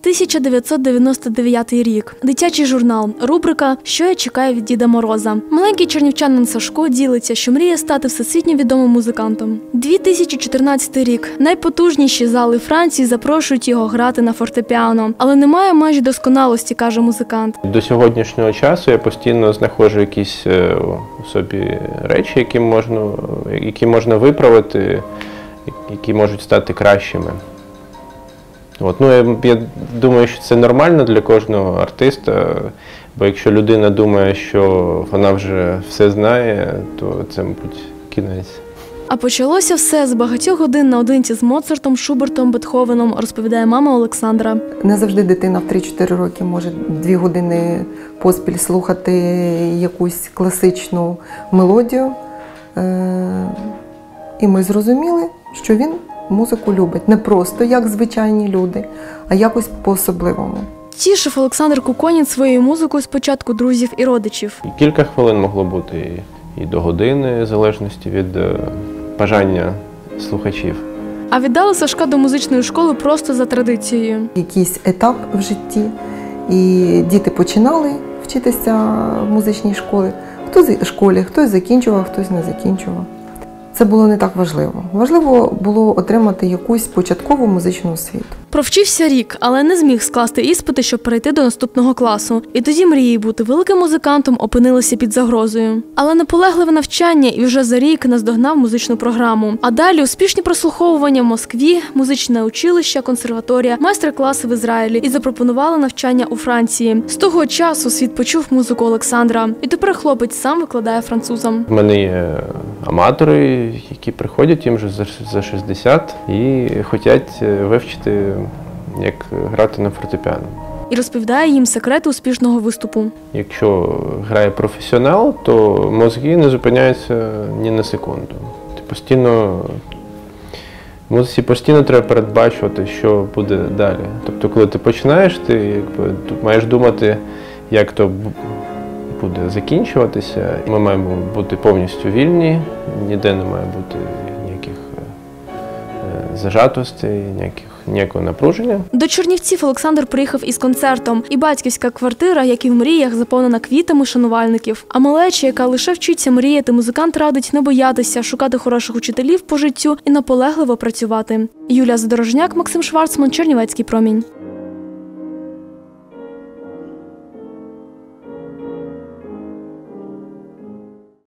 1999 рік. Дитячий журнал. Рубрика Що я чекаю від Діда Мороза. Маленький чернівчанин Сашко ділиться, що мріє стати всесвітньо відомим музикантом. 2014 рік. Найпотужніші зали Франції запрошують його грати на фортепіано, але немає майже досконалості, каже музикант. До сьогоднішнього часу я постійно знаходжу якісь е, собі речі, які можна, які можна виправити, які можуть стати кращими. От, ну, я, я думаю, що це нормально для кожного артиста, бо якщо людина думає, що вона вже все знає, то це, мабуть, кінець. А почалося все з багатьох годин наодинці з Моцартом, Шубертом, Бетховеном, розповідає мама Олександра. Не завжди дитина в 3-4 роки може дві години поспіль слухати якусь класичну мелодію. Е, І ми зрозуміли, що він музику любить не просто як звичайні люди, а якось по-особливому. Тішив Олександр Куконін своєю музикою спочатку друзів і родичів. Кілька хвилин могло бути, і, до години, в залежності від е, бажання слухачів. А віддали Сашка до музичної школи просто за традицією. Якийсь етап в житті, і діти починали вчитися в музичній школі. Хто з школі, хтось закінчував, хтось не закінчував. Це було не так важливо. Важливо було отримати якусь початкову музичну освіту. Провчився рік, але не зміг скласти іспити, щоб перейти до наступного класу. І тоді мрії бути великим музикантом опинилися під загрозою. Але наполегливе навчання і вже за рік наздогнав музичну програму. А далі успішні прослуховування в Москві, музичне училище, консерваторія, майстер-класи в Ізраїлі і запропонували навчання у Франції. З того часу світ почув музику Олександра, і тепер хлопець сам викладає французам. У мене є аматори, які приходять їм вже за- за 60 і хочуть е, вивчити, як грати на фортепіано. І розповідає їм секрети успішного виступу. Якщо грає професіонал, то мозги не зупиняються ні на секунду. Ти постійно в музиці постійно треба передбачувати, що буде далі. Тобто, коли ти починаєш, ти якби маєш думати, як то буде закінчуватися. Ми маємо бути повністю вільні, ніде не має бути ніяких е, зажатостей, ніяких, ніякого напруження. До Чернівців Олександр приїхав із концертом, і батьківська квартира, як і в мріях, заповнена квітами шанувальників. А малеча, яка лише вчиться мріяти, музикант радить не боятися, шукати хороших учителів по життю і наполегливо працювати. Юлія Задорожняк, Максим Шварцман, Чернівецький промінь.